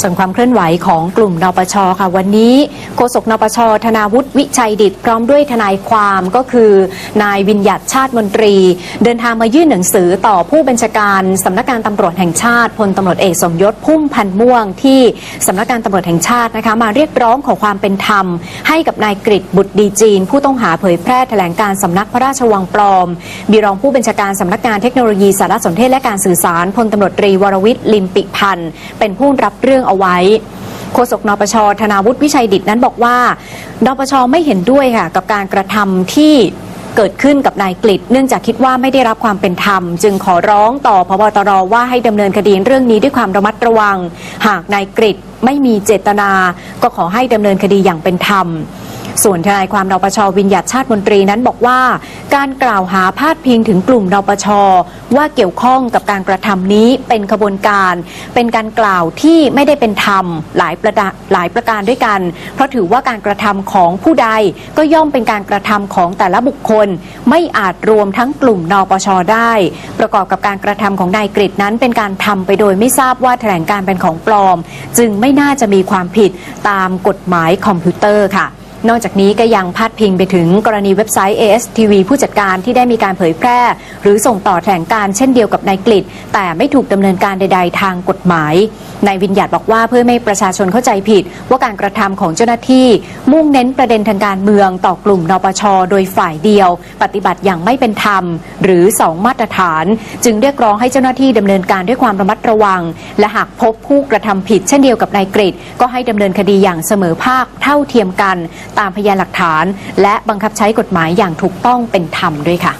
ส่วนความเคลื่อนไหวของกลุ่มนปชค่ะวันนี้โฆษกนปชธนาวุฒิวิชัยดิตพร้อมด้วยทนายความก็คือ นายวิญญัติชาติมนตรี เดินทางมายื่นหนังสือต่อผู้บัญชาการสำนักงานตำรวจแห่งชาติพลตำรวจเอกสมยศพุ่มพันธ์ม่วงที่สำนักงานตำรวจแห่งชาตินะคะมาเรียกร้องขอความเป็นธรรม ให้กับนายกริบุตรดีจีน ผู้ต้องหาเผยแพร่แถลงการสำนักพระราชวังปลอมบีรองผู้บัญชาการสำนักงานเทคโนโลยีสารสนเทศและการสื่อสารพลตำรวจตรีวรวิทย์ลิมปิพันธ์เป็นผู้รับเรื่องเอาไว้โฆษกนปชธนาวุฒิวิชัยดิตนั้นบอกว่านปชไม่เห็นด้วยค่ะกับการกระทำที่เกิดขึ้นกับนายกฤษเนื่องจากคิดว่าไม่ได้รับความเป็นธรรม จึงขอร้องต่อพบตรว่าให้ดำเนินคดีเรื่องนี้ด้วยความระมัดระวัง หากนายกฤษไม่มีเจตนา ก็ขอให้ดำเนินคดีอย่างเป็นธรรม ส่วนทนายความนปชวิญญัติชาติมนตรีนั้นบอกว่า การกล่าวหาพาดพิงถึงกลุ่มนปชว่าเกี่ยวข้องกับการกระทำนี้เป็นขบวนการ เป็นการกล่าวที่ไม่ได้เป็นธรรมหลายประหลายประการด้วยกัน เพราะถือว่าการกระทำของผู้ใดก็ย่อมเป็นการกระทำของแต่ละบุคคล ไม่อาจรวมทั้งกลุ่มนปชได้ ประกอบกับการกระทำของนายกฤษนั้นเป็นการทำไปโดยไม่ทราบว่าแถลงการเป็นของปลอม จึงไม่น่าจะมีความผิดตามกฎหมายคอมพิวเตอร์ค่ะ นอกจากนี้ก็ยังพาดพิงไปถึงกรณีเว็บไซต์ ASTV ผู้จัดการที่ได้มีการเผยแพร่ หรือส่งต่อแถลงการเช่นเดียวกับนายกฤษแต่ไม่ถูกดำเนินการใด ๆ ทางกฎหมายนายวิญญัติบอกว่าเพื่อไม่ให้ประชาชนเข้าใจผิด ว่าการกระทำของเจ้าหน้าที่ มุ่งเน้นประเด็นทางการเมืองต่อกลุ่มนปช โดยฝ่ายเดียว ปฏิบัติอย่างไม่เป็นธรรม หรือสองมาตรฐาน จึงเรียกร้องให้เจ้าหน้าที่ดำเนินการด้วยความระมัดระวัง และหากพบผู้กระทำผิดเช่นเดียวกับนายกฤษก็ให้ดำเนินคดีอย่างเสมอภาคเท่าเทียมกันตามพยานหลักฐาน และบังคับใช้กฎหมายอย่างถูกต้องเป็นธรรมด้วยค่ะ